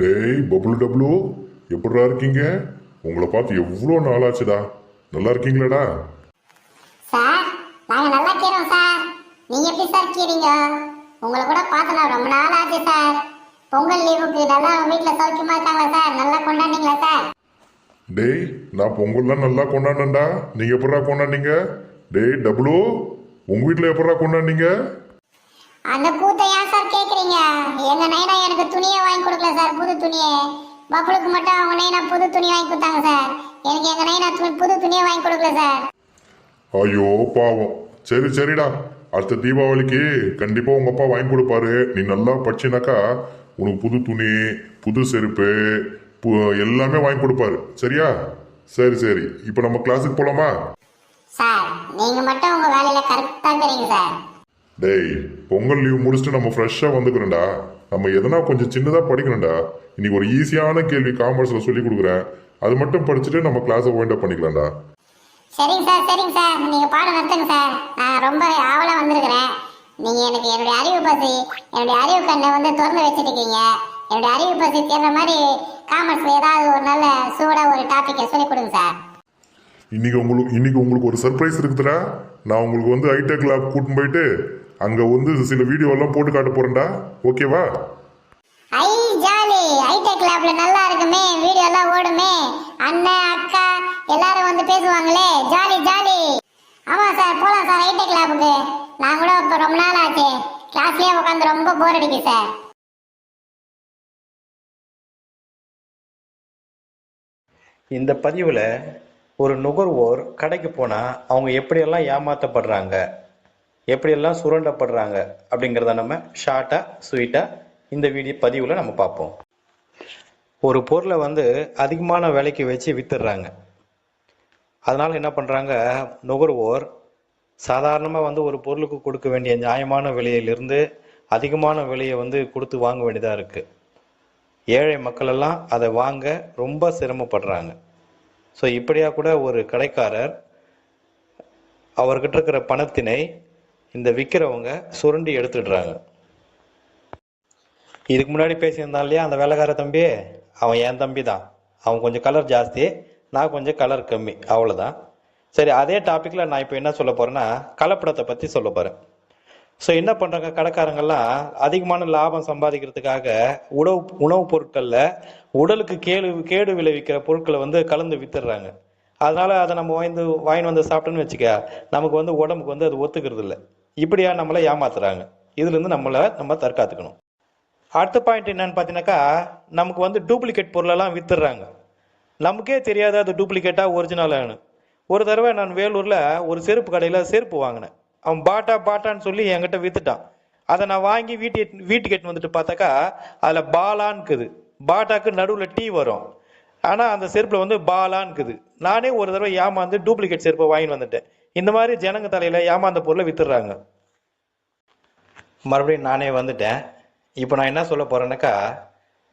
டேய் பப்ளு டப்ளு எப்படிடா இருக்கீங்க? உங்களை பார்த்து எவ்வளோ நாளாச்சுடா. நல்லா இருக்கீங்களாடா? சார் நாங்க நல்லா இருக்கிறோம் சார். நீங்க எப்படி சார் இருக்கிறீங்க உங்களை கூட பார்த்து நான் ரொம்ப நாள் ஆச்சு சார். பொங்கல் லீவுக்கு நல்லா வீட்டுல சௌக்கியமா இருக்காங்களா சார்? நல்லா கொண்டாடிங்களா சார்? டேய் நான் பொங்கல்லாம் நல்லா கொண்டாடினேன்டா. நீங்கள் எப்படா கொண்டாடினீங்க? டேய் டப்ளு உங்கள் வீட்டில் எப்படா கொண்டாடினீங்க? அந்த கூத்தை ஏன் சார் கேக்குறீங்க? எங்க நைனா எனக்கு துணியை வாங்கி கொடுக்கல புது துணியை. பப்புளுக்கு மட்டும் அவங்க நைனா புது துணி வாங்கி கொடுத்தாங்க சார். எனக்கு எங்க நைனா து- புது துணியை வாங்கி கொடுக்கல சார். ஐயோ பாவம். சரி சரிடா. அடுத்த தீபாவளிக்கு கண்டிப்பாக உங்கள் அப்பா வாங்கி கொடுப்பாரு. நீ நல்லா படிச்சினாக்கா உனக்கு புது துணி புது செருப்பு எல்லாமே வாங்கி கொடுப்பாரு. சரியா? சரி சரி. இப்போ நம்ம கிளாஸுக்கு போகலாமா சார் நீங்க மட்டும் உங்க வேலையில கரெக்டா இருக்கிறீங்க சார். டேய் பொங்கல் லீவ் முடிச்சுட்டு நம்ம ஃப்ரெஷ்ஷாக வந்துக்கிறோம்டா நம்ம எதனா கொஞ்சம் சின்னதாக படிக்கணும்டா. இன்னைக்கு ஒரு ஈஸியான கேள்வி காமர்ஸில் சொல்லி கொடுக்குறேன். அது மட்டும் படிச்சுட்டு நம்ம கிளாஸை வைண்ட் அப் பண்ணிக்கலாம்டா. சரிங்க சார் சரிங்க சார் நீங்க பாடம் நடத்துங்க சார் நான் ரொம்ப ஆவலா வந்திருக்கிறேன். நீங்க எனக்கு என்னுடைய அறிவு பசி என்னுடைய அறிவு கண்ணை வந்து திறந்து வச்சிருக்கீங்க. என்னுடைய அறிவு பசி தேர்ற மாதிரி காமர்ஸ்ல ஏதாவது ஒரு நல்ல சூடா ஒரு டாபிக்கை சொல்லி கொடுங்க சார் இன்னைக்கு உங்களுக்கு இன்னைக்கு உங்களுக்கு ஒரு சர்ப்ரைஸ் இருக்குதுடா. நான் உங்களுக்கு வந்து ஹைடெக் லேப் கூட்டின்னு போயிட்டு அங்கே வந்து சில வீடியோ எல்லாம் போட்டு காட்ட போறேன்டா. ஓகேவா ஐ ஜாலி. ஹைடெக் லேப்ல நல்லா இருக்குமே. வீடியோ எல்லாம் ஓடுமே. அண்ணன் அக்கா எல்லாரும் வந்து பேசுவாங்களே. Jolly jolly. ஆமா சார் போலாம் சார் ஹைடெக் லேபுக்கு நான் கூட இப்ப ரொம்ப நாள் ஆச்சு. கிளாஸ்லயே உட்காந்து ரொம்ப போர் அடிக்கு சார் இந்த பதிவில் ஒரு நுகர்வோர் கடைக்கு போனால் அவங்க எப்படியெல்லாம் ஏமாற்றப்படுறாங்க எப்படியெல்லாம் சுரண்டப்படுறாங்க அப்படிங்கிறத நம்ம ஷார்ட்டாக ஸ்வீட்டாக இந்த வீடியோ பதிவில் நம்ம பார்ப்போம். ஒரு பொருளை வந்து அதிகமான விலைக்கு வச்சு வித்துடுறாங்க. அதனால் என்ன பண்ணுறாங்க நுகர்வோர் சாதாரணமாக வந்து ஒரு பொருளுக்கு கொடுக்க வேண்டிய நியாயமான விலையிலிருந்து அதிகமான விலையை வந்து கொடுத்து வாங்க வேண்டியதாக இருக்குது ஏழை மக்களெல்லாம் அதை வாங்க ரொம்ப சிரமப்படுறாங்க. ஸோ இப்படியா கூட ஒரு கடைக்காரர் அவர்கிட்ட இருக்கிற பணத்தினை இந்த விற்கிறவங்க சுரண்டி எடுத்துடுறாங்க. இதுக்கு முன்னாடி பேசியிருந்தான் இல்லையா அந்த வேலைக்கார தம்பி? அவன் என் தம்பி தான். அவன் கொஞ்சம் கலர் ஜாஸ்தி நான் கொஞ்சம் கலர் கம்மி அவ்வளோதான் சரி அதே டாப்பிக்கில் நான் இப்போ என்ன சொல்ல போகிறேன்னா கலப்படத்தை பற்றி சொல்ல போகிறேன் ஸோ என்ன பண்ணுறாங்க கடைக்காரங்கெல்லாம் அதிகமான லாபம் சம்பாதிக்கிறதுக்காக உணவு உணவுப் பொருட்களில் உடலுக்கு கேடு கேடு விளைவிக்கிற பொருட்களை வந்து கலந்து வித்துடுறாங்க. அதனால் அதை நம்ம வாய்ந்து வாங்கி வந்து சாப்பிட்டோன்னு வச்சுக்க நமக்கு வந்து உடம்புக்கு வந்து அது ஒத்துக்கிறது இல்லை இப்படியா நம்மளை ஏமாத்துறாங்க. இதுலேருந்து நம்மளை நம்ம தற்காத்துக்கணும். அடுத்த பாயிண்ட் என்னன்னு பார்த்தீங்கன்னாக்கா நமக்கு வந்து டூப்ளிகேட் பொருளெல்லாம் வித்துடுறாங்க. நமக்கே தெரியாது அது டூப்ளிகேட்டாக ஒரிஜினலானு ஒரு தடவை நான் வேலூரில் ஒரு செருப்பு கடையில் செருப்பு வாங்கினேன். அவன் பாட்டா பாட்டான்னு சொல்லி என்கிட்ட வித்துட்டான். அதை நான் வாங்கி வீட்டு வீட்டுக்கு எட்டு வந்துட்டு பார்த்தாக்கா அதில் பாலான்க்குது பாட்டாக்கு நடுவில் டீ வரும். ஆனால் அந்த செருப்பில் வந்து பாலான்க்குது நானே ஒரு தடவை ஏமாந்து டூப்ளிகேட் செருப்பை வாங்கிட்டு வந்துட்டேன். இந்த மாதிரி ஜனங்க தலையில் ஏமாந்த பொருளை வித்துடுறாங்க. மறுபடியும் நானே வந்துட்டேன். இப்போ நான் என்ன சொல்ல போகிறேன்னாக்கா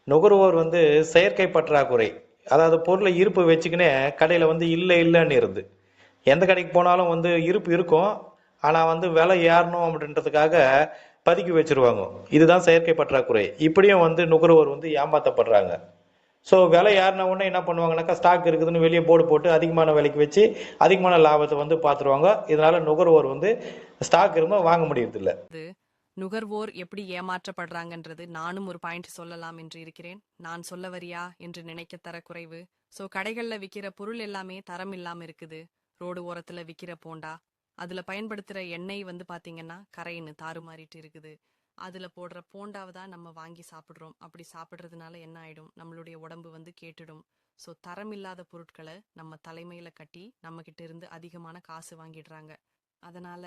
நுகர்வோர் வந்து செயற்கை பற்றாக்குறை அதாவது பொருளை இருப்பு வச்சுக்கினே கடையில் வந்து இல்லை இல்லைன்னு இருந்து. எந்த கடைக்கு போனாலும் வந்து இருப்பு இருக்கும். ஆனால் வந்து விலை ஏறணும் அப்படின்றதுக்காக பதுக்கி வச்சிருவாங்க. இதுதான் செயற்கை பற்றாக்குறை. இப்படியும் வந்து நுகர்வோர் வந்து ஏமாத்தப்படுறாங்க. ஸோ விலை ஏறின உடனே என்ன பண்ணுவாங்கனாக்கா ஸ்டாக் இருக்குதுன்னு வெளியே போர்டு போட்டு அதிகமான விலைக்கு வச்சு அதிகமான லாபத்தை வந்து பார்த்துருவாங்க. இதனால நுகர்வோர் வந்து ஸ்டாக் இருந்தால் வாங்க முடியறதில்ல. நுகர்வோர் எப்படி ஏமாற்றப்படுறாங்கன்றது நானும் ஒரு பாயிண்ட் சொல்லலாம் என்று இருக்கிறேன். நான் சொல்ல வரியா என்று நினைக்க தர குறைவு. ஸோ கடைகளில் விற்கிற பொருள் எல்லாமே தரம் இல்லாமல் இருக்குது. ரோடு ஓரத்தில் விற்கிற போண்டா. அதில் பயன்படுத்துகிற எண்ணெய் வந்து பார்த்தீங்கன்னா கரைன்னு தாறுமாறிட்டு இருக்குது. அதுல போடுற போண்டாவை தான் நம்ம வாங்கி சாப்பிடுறோம். அப்படி சாப்பிடுறதுனால என்ன ஆயிடும்? நம்மளுடைய உடம்பு வந்து கேட்டுடும். சோ தரம் இல்லாத பொருட்களை நம்ம தலைமையில கட்டி நம்ம கிட்ட இருந்து அதிகமான காசு வாங்கிடுறாங்க. அதனால